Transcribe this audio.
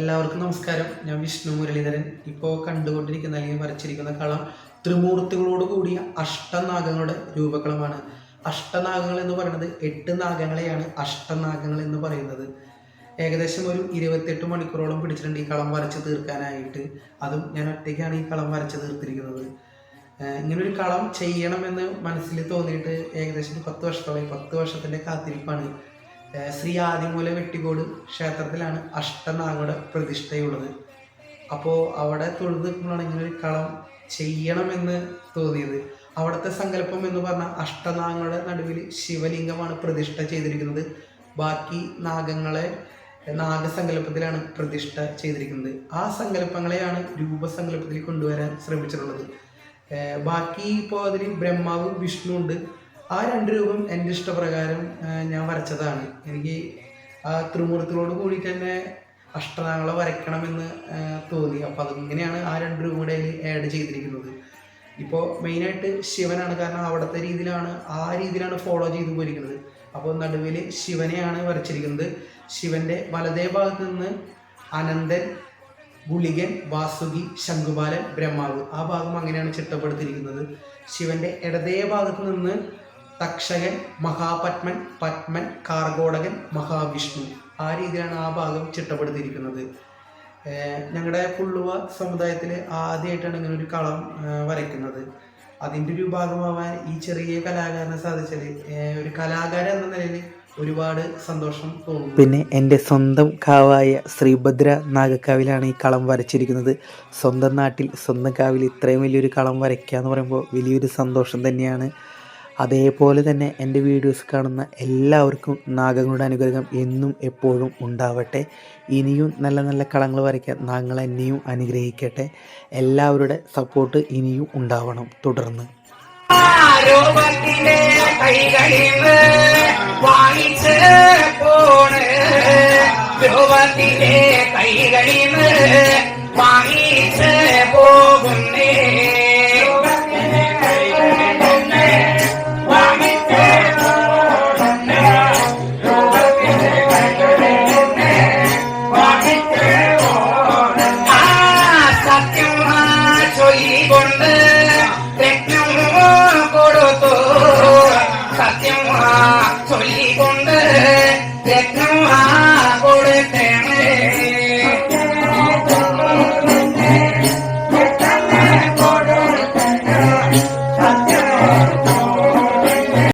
എല്ലാവർക്കും നമസ്കാരം. ഞാൻ വിഷ്ണു മുരളീധരൻ. ഇപ്പോൾ കണ്ടുകൊണ്ടിരിക്കുന്ന അല്ലെങ്കിൽ വരച്ചിരിക്കുന്ന കളം ത്രിമൂർത്തികളോട് കൂടിയ അഷ്ടനാഗങ്ങളുടെ രൂപകളമാണ് അഷ്ടനാഗങ്ങൾ എന്ന് പറയുന്നത് എട്ട് നാഗങ്ങളെയാണ് അഷ്ടനാഗങ്ങൾ എന്ന് പറയുന്നത്. ഏകദേശം ഒരു ഇരുപത്തെട്ട് മണിക്കൂറോളം പിടിച്ചിട്ടുണ്ട് ഈ കളം വരച്ച് തീർക്കാനായിട്ട്. അതും ഞാൻ ഒറ്റയ്ക്കാണ് ഈ കളം വരച്ച് തീർത്തിരിക്കുന്നത്. ഇങ്ങനൊരു കളം ചെയ്യണമെന്ന് മനസ്സിൽ തോന്നിയിട്ട് ഏകദേശം പത്ത് വർഷത്തോളം പത്ത് വർഷത്തിന്റെ കാത്തിരിപ്പാണ് ശ്രീ ആദിമൂല വെട്ടിക്കോട് ക്ഷേത്രത്തിലാണ് അഷ്ടനാഗയുടെ പ്രതിഷ്ഠയുള്ളത്. അപ്പോൾ അവിടെ തൊഴുത് നിൽക്കുമ്പോഴാണ് ഇങ്ങനെ ഒരു കളം ചെയ്യണമെന്ന് തോന്നിയത്. അവിടുത്തെ സങ്കല്പം എന്ന് പറഞ്ഞാൽ അഷ്ടനാഗങ്ങളുടെ നടുവിൽ ശിവലിംഗമാണ് പ്രതിഷ്ഠ ചെയ്തിരിക്കുന്നത്. ബാക്കി നാഗങ്ങളെ നാഗസങ്കല്പത്തിലാണ് പ്രതിഷ്ഠ ചെയ്തിരിക്കുന്നത്. ആ സങ്കല്പങ്ങളെയാണ് രൂപസങ്കല്പത്തിൽ കൊണ്ടുവരാൻ ശ്രമിച്ചിട്ടുള്ളത്. ബാക്കി ഇപ്പോൾ അതിൽ ബ്രഹ്മാവ് വിഷ്ണു ഉണ്ട് ആ രണ്ട് രൂപം എന്റെ ഇഷ്ടപ്രകാരം ഞാൻ വരച്ചതാണ്. എനിക്ക് ആ ത്രിമൂർത്തികളോട് കൂടി തന്നെ അഷ്ടനാങ്ങളെ വരയ്ക്കണമെന്ന് തോന്നി. അപ്പോൾ അതിങ്ങനെയാണ് ആ രണ്ട് രൂപം കൂടെ ആഡ് ചെയ്തിരിക്കുന്നത്. ഇപ്പോൾ മെയിനായിട്ട് ശിവനാണ് കാരണം അവിടുത്തെ രീതിയിലാണ് ആ രീതിയിലാണ് ഫോളോ ചെയ്തു പോയിരിക്കുന്നത്. അപ്പോൾ നടുവിൽ ശിവനെയാണ് വരച്ചിരിക്കുന്നത്. ശിവന്റെ വലതേ ഭാഗത്ത് നിന്ന് അനന്തൻ ഗുളികൻ വാസുകി ശംഖുപാലൻ ബ്രഹ്മാവ് ആ ഭാഗം അങ്ങനെയാണ് ചിട്ടപ്പെടുത്തിയിരിക്കുന്നത്. ശിവന്റെ ഇടതേ ഭാഗത്ത് നിന്ന് തക്ഷകൻ മഹാപത്മൻ പത്മൻ കാർഗോടകൻ മഹാവിഷ്ണു. ആ രീതിയിലാണ് ആ ഭാഗം ചിട്ടപ്പെടുത്തിയിരിക്കുന്നത്. ഞങ്ങളുടെ പുള്ളുവ സമുദായത്തിൽ ആദ്യമായിട്ടാണ് ഇങ്ങനെ ഒരു കളം വരയ്ക്കുന്നത്. അതിന്റെ ഒരു ഭാഗമാവാൻ ഈ ചെറിയ കലാകാരനെ സാധിച്ചത് ഒരു കലാകാരൻ എന്ന നിലയിൽ ഒരുപാട് സന്തോഷം തോന്നുന്നു. പിന്നെ എന്റെ സ്വന്തം കാവായ ശ്രീഭദ്ര നാഗക്കാവിലാണ് ഈ കളം വരച്ചിരിക്കുന്നത്. സ്വന്തം നാട്ടിൽ സ്വന്തം കാവിൽ ഇത്രയും വലിയൊരു കളം വരയ്ക്കുക എന്ന് പറയുമ്പോൾ വലിയൊരു സന്തോഷം തന്നെയാണ്. അതേപോലെ തന്നെ എന്റെ വീഡിയോസ് കാണുന്ന എല്ലാവർക്കും നാഗങ്ങളുടെ അനുഗ്രഹം എന്നും എപ്പോഴും ഉണ്ടാവട്ടെ. ഇനിയും നല്ല നല്ല കളങ്ങൾ വരയ്ക്കാൻ നാഗങ്ങൾ എന്നെയും അനുഗ്രഹിക്കട്ടെ. എല്ലാവരുടെ സപ്പോർട്ട് ഇനിയും ഉണ്ടാവണം തുടർന്ന്. വാങ്ങിച്ച് പോണ്. சத்தியமாக சொல்லிக் கொண்டு தெற்கும் கொடுத்தோ சத்தியமாக சொல்லிக்